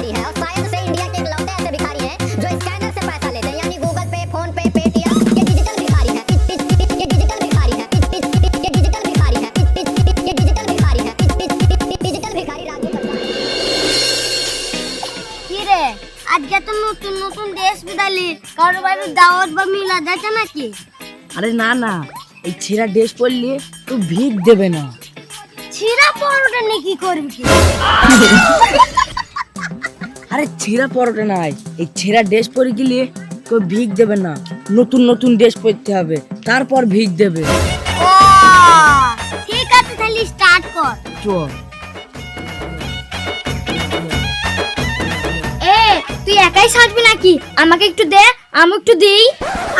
भिखारी है और शायद से इंडिया के इकलौते ऐसे भिखारी हैं जो स्कैनर से पैसा लेते हैं यानी गूगल पे फोन पे पेटीएम ये डिजिटल भिखारी है ये डिजिटल भिखारी है ये डिजिटल भिखारी है ये डिजिटल भिखारी है डिजिटल भिखारी राज्य सरकार কি রে আজকে তো নতুন নতুন ড্রেস বিদালি কারোর বাড়ি দাওয়াত বা মিলা যাচ্ছে নাকি আরে না না এই ছেঁড়া ড্রেস পরলে তো ভিক দেবে না ছিঁড়া পরোটা নিয়ে কি করবি কি আরে ছেঁড়া পরোটা নাই। এই ছেঁড়া ড্রেস পরে গেলে কেউ ভিক দেবে না। নতুন নতুন ড্রেস পরতে হবে। তারপর ভিক দেবে। ঠিক আছে তাহলে স্টার্ট কর। চল। এ তুই একাই সাজবি নাকি? আমাকে একটু দে আমি একটু দিই।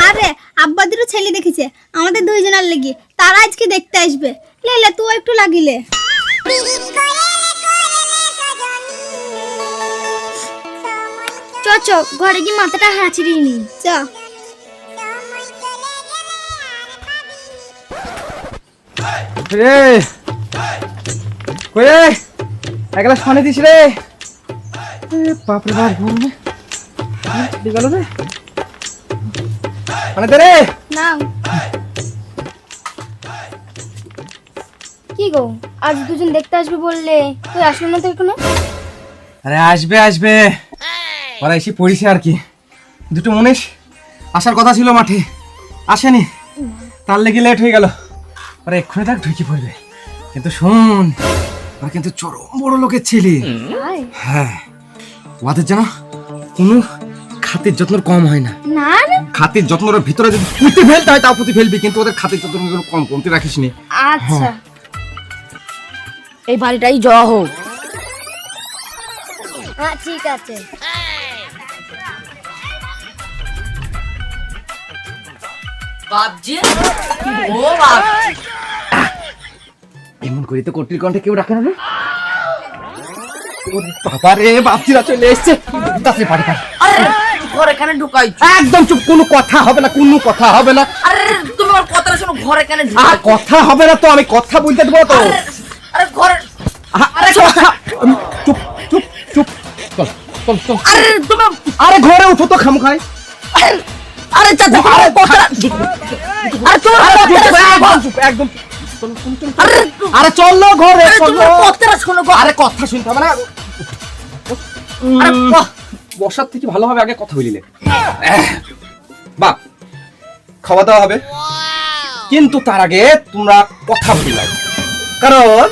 আরে আব্বাদেরও ছেলে দেখেছে। আমাদের দুইজনের লেগে। তারা আজকে দেখতে আসবে। লেলে তুই একটু লাগিলে। চ ঘরে গিয়ে মাথাটা হাঁচিয়ে নি। চ। রে। কই রে? এক গ্লাস দিস রে। এ, বাপরে বাপ ঘুম গেল রে পানি দে রে। নাও। কি গো আজ দুজন দেখতে আসবে বললে তুই আসলো না তো এখনও? আরে আসবে আসবে। ওরা এসে পড়িছে আর কি। দুটো মনীষ আসার কথা ছিল মাঠে। আসেনি। তার লেগে লেট হয়ে গেল। ওরা এক্ষুনি তাক ঢুকে পড়বে। কিন্তু শোন ওরা কিন্তু চরম বড় লোকের ছেলে। হ্যাঁ। ওদের যেন কোনো খাতের যত্ন কম হয় না। খাতের যত্ন ওরা ভিতরে যদি পুঁতে ফেলতে হয় তাও পুঁতে ফেলবি। কিন্তু ওদের খাতের যত্ন কোনো কম কমতে রাখিস নি। আচ্ছা। এই বাড়িটাই জয়া হোক। হ্যাঁ ঠিক আছে। বাপজি। ও বাপজি। এমন করি তো কটির কণ্ঠে কেউ ডাকে না বাবা রে বাপজিরা চলে এসছে। পারে আরে ঘর এখানে ঢুকাই একদম চুপ কোনো কথা হবে না কোনো কথা হবে না। আরে তুমি আমার কথাটা শোনো ঘর এখানে ঢুকাই কথা হবে না তো আমি কথা বলতে দেবো তো। আরে ঘরে আরে কথা চুপ চুপ চুপ। চল চল চল। আরে তুমি আরে ঘরে উঠো তো খাম খাই আরে চাচা আরে আরে একদম একদম। চল, চল। আরে আরে চল না ঘরে আরে চল শোনো কথা শুনতে হবে না। আরে বাহ। বসার থেকে ভালো হবে আগে কথা বলিলে বাপ খাওয়া দাওয়া হবে। কিন্তু তার আগে তোমরা কথা বলিলে কারণ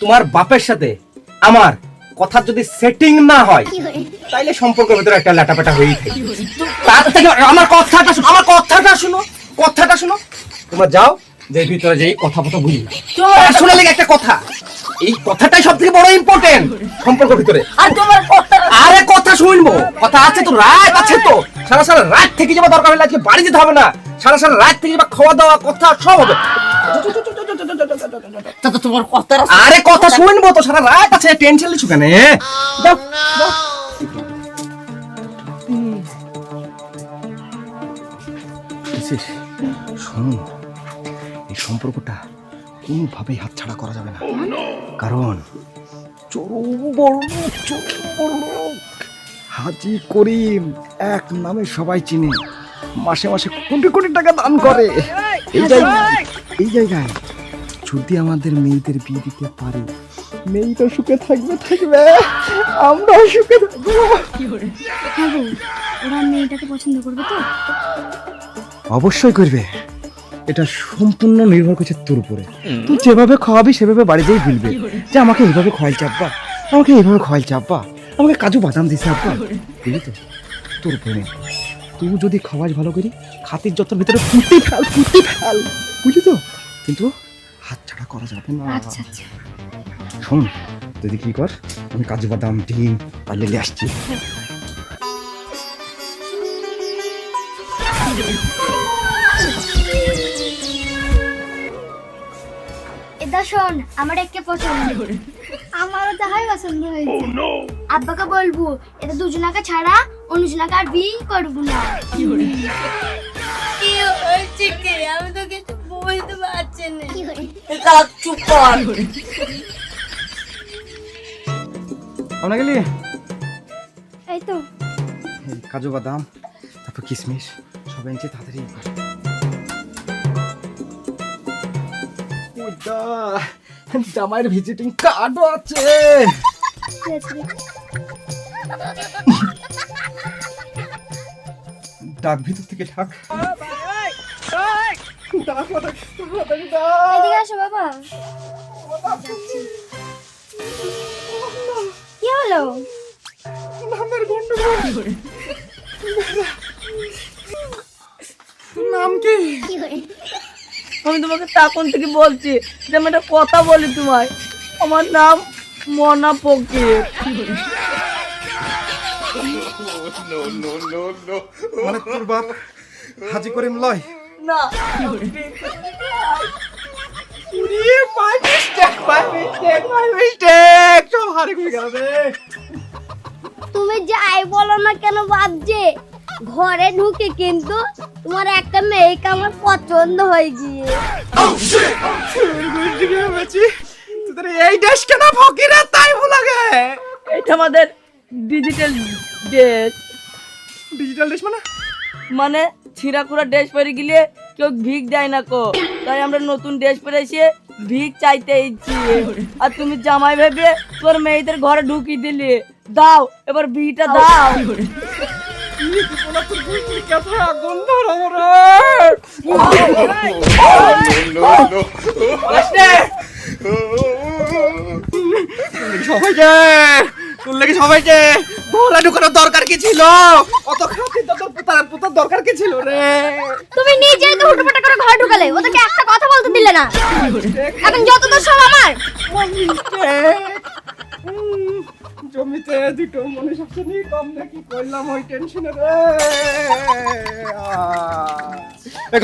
তোমার বাপের সাথে আমার কথা যদি সেটিং না হয় তাইলে সম্পর্কের ভিতরে একটা লাটাপাটা হয়েই থাকে। তার থেকে আমার কথাটা শুনো আমার কথাটা শুনো কথাটা শুনো। তোমরা যাও যে ভিতরে যেই কথা কথা বলি শুনে একটা কথা। এই কথাটাই সব থেকে বড় ইম্পর্টেন্ট সম্পর্কের ভিতরে। আর তোমার কথাটা আরে কথা শুনব। কথা আছে তো রাত আছে তো। সারা সারা রাত থেকে যাবা দরকার হলে আজকে বাড়ি যেতে হবে না। সারা সারা রাত থেকে যাবা খাওয়া দাওয়া কথা সব হবে। তোমার কথাটা আরে কথা শুনব তো সারা রাত আছে। টেনশন লিছু কেন যাও, যাও। বুঝছিস? শোন, এই সম্পর্কটা কোনোভাবেই হাতছাড়া করা যাবে না। কারণ বড় হাজি করিম এক নামে সবাই চিনে, মাসে মাসে কোটি কোটি টাকা দান করে। এই জায়গায় এই জায়গায় যদি আমাদের মেয়েদের বিয়ে দিতে পারি, মেয়েটা সুখে থাকবে থাকবে। আমরাও সুখে থাকব। হ্যাঁ ওরা মেয়েটাকে পছন্দ করবে তো? অবশ্যই করবে। এটা সম্পূর্ণ নির্ভর করছে তোর উপরে। তুই যেভাবে খাওয়াবি সেভাবে বাড়ি যেই ভুলবে যে আমাকে এইভাবে খোয়াল চাপবা আমাকে এইভাবে খোয়াল চাপবা আমাকে কাজু বাদাম দিছে আব্বা। বুঝলি তো? তোর উপরে। তুই যদি খাওয়াস ভালো করি খাতির যত্ন ভিতরে ফুটি ফেল ফুটি ফেল। বুঝলি তো? কিন্তু হাত ছাড়া করা যাবে না। আচ্ছা আচ্ছা। শোন তুই কি কর আমি কাজু বাদাম ডিম আর লেলে আসছি। এটা শোন আমার একে পছন্দ। আমারও তাহাই পছন্দ হয়েছে। আব্বাকে বলব এটা দুজনাকে ছাড়া অন্যজনাকে আর বিয়ে করব না। কি হয়েছে কে? আমি তো কিছু বলতে পারছি না। চুপ কর। আমরা গেলি? এই তো। কাজু বাদাম তারপর কিশমিশ সব এনেছে তাড়াতাড়ি কর। জামাইয়ের ভিজিটিং কার্ডও আছে। ডাক ভিতর থেকে ডাক ডাক ডাক, ডাক। এদিকে আসো বাবা আমি তোমাকে তখন থেকে বলছি যে আমি একটা কথা বলি তোমায়। আমার নাম মনা ফকির। মানে তোর বাপ হাজি করিম লয়? না। তুমি যাই বলো না কেন ভাবছে ঘরে ঢুকে কিন্তু তোমার একটা মেয়েকে আমার পছন্দ হয়ে গিয়ে। তোদের এই দেশ কেন ফকিরে তাই লাগে এটা আমাদের ডিজিটাল ড্রেস ডিজিটাল দেশ মানে? মানে ড্রেস পরে গেলে কেউ ভিক দেয় না কো। তাই আমরা নতুন ড্রেস পরে এসে ভিক চাইতে ইচ্ছি আর তুমি জামাই ভেবে তোর মেয়েদের ঘরে ঢুকিয়ে দিলি। দাও এবার ভিটা দাও। সবাইকে তোর লেগে সবাইকে ঘোলা ঢুকানোর দরকার কি ছিল অত তোর দরকার কি ছিল রে তুমি নিজেই তো হুটোপাটা করে ঘরে ঢুকালে, ওদেরকে একটা কথা বলতে দিলে না। এখন যত দোষ সব আমার। জমিতে দুটো মনে সবচেয়ে নিয়ে কম দেখি করলাম ওই টেনশনে রে আহ, এ